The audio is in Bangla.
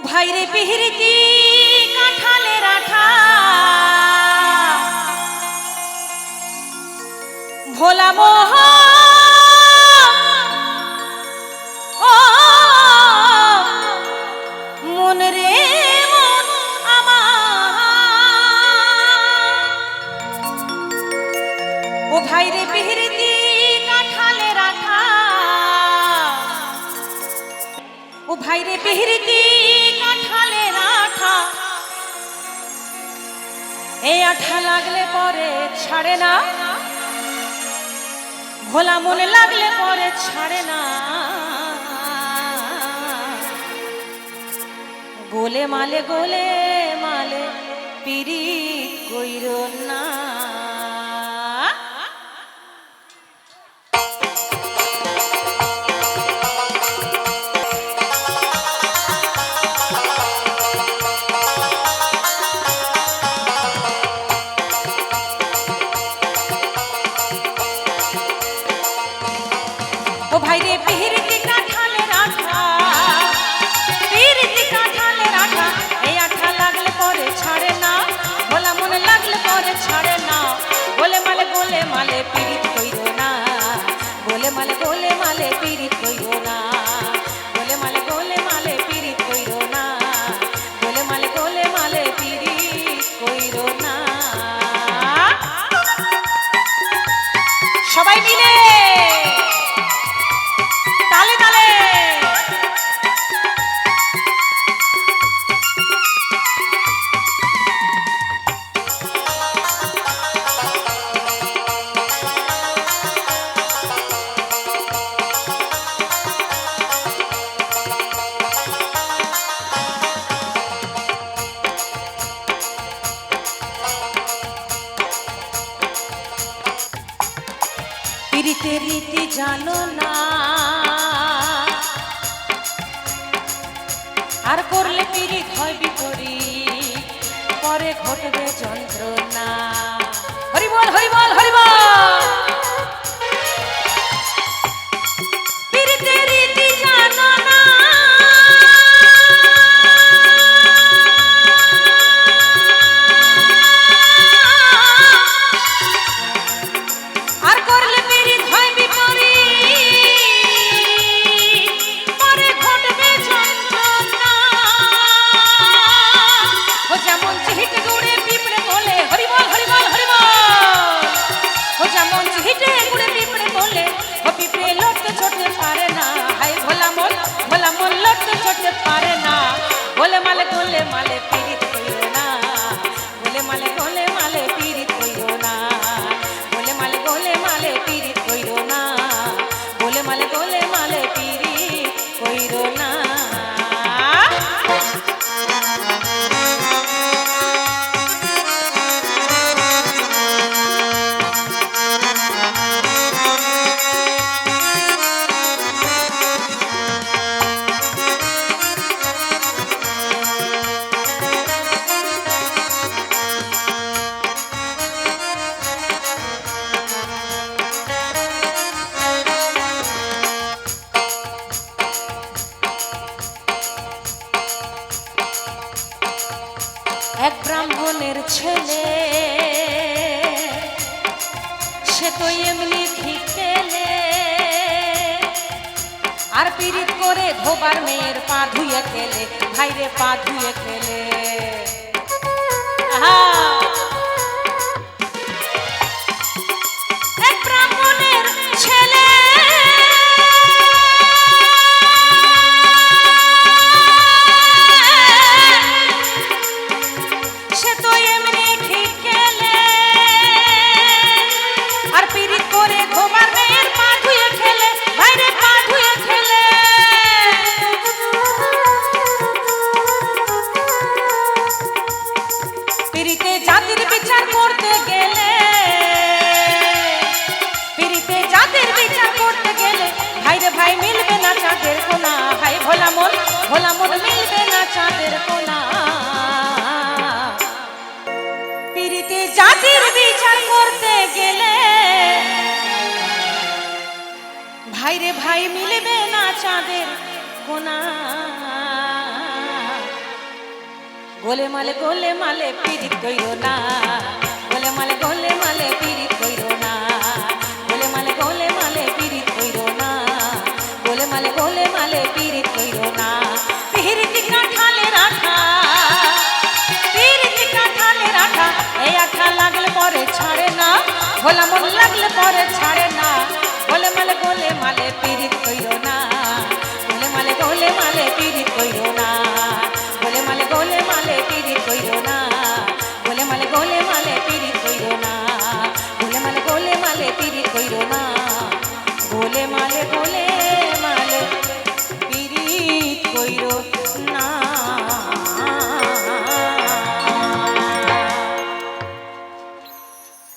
ভাইরে পিহিরিতি কাঁঠালের আঠা ভোলা মোহ। ও মন রে মন আমার। ও ভাইরে পিহিরিতি ভাইরে পিহিরিতি কাঁঠালের আঠা এই আঠা লাগলে পরে ছাড়ে না। ভোলা মনে লাগলে পরে ছাড়ে না। গোলে মালে গোলে মালে পিরি কইর না। রীতি জানো না। আর করলে পিরিত হয় বিপরীত পরে ঘটবে যন্ত্রণা। হরিবল হরিবল হরি বলে মালে গোলে মালে কইও না এক ব্রাহ্মণের ছেলে। সে তো এমনি ঠিকেলে আর পিরিত করে ধোবার মেয়ের পা ধুয়ে খেলে ভাইরে পা ধুয়ে খেলে আহা! বিচার করতে গেলে পিরিতে জাতির বিচার করতে গেলে ভাইরে ভাই মিলবে না চাঁদের কোনা, ভাই ভোলা মন মিলবে না চাঁদের কোনা। পিরিতে জাতির বিচার করতে গেলে ভাইরে ভাই মিলবে না চাঁদের কোনা। গোলে মালে গোলে মালে পিরিত কইরো না। গোলে মালে গোলে মালে পিরিত কইরো না। গোলে মালে গোলে মালে পিরিত কইরো না। গোলে মালে গোলে মালে পিরিত কইরো না। পিরিত কাঠালে রাখা পিরিত কাঠালে রাখা এই আঠা লাগলে পরে ছাড়ে না। ভোলা মন লাগলে পরে ছাড়ে না। গোলে মালে গোলে মালে পিরিত কইরো না। গোলে মালে গোলে মালে পিরিত গোলে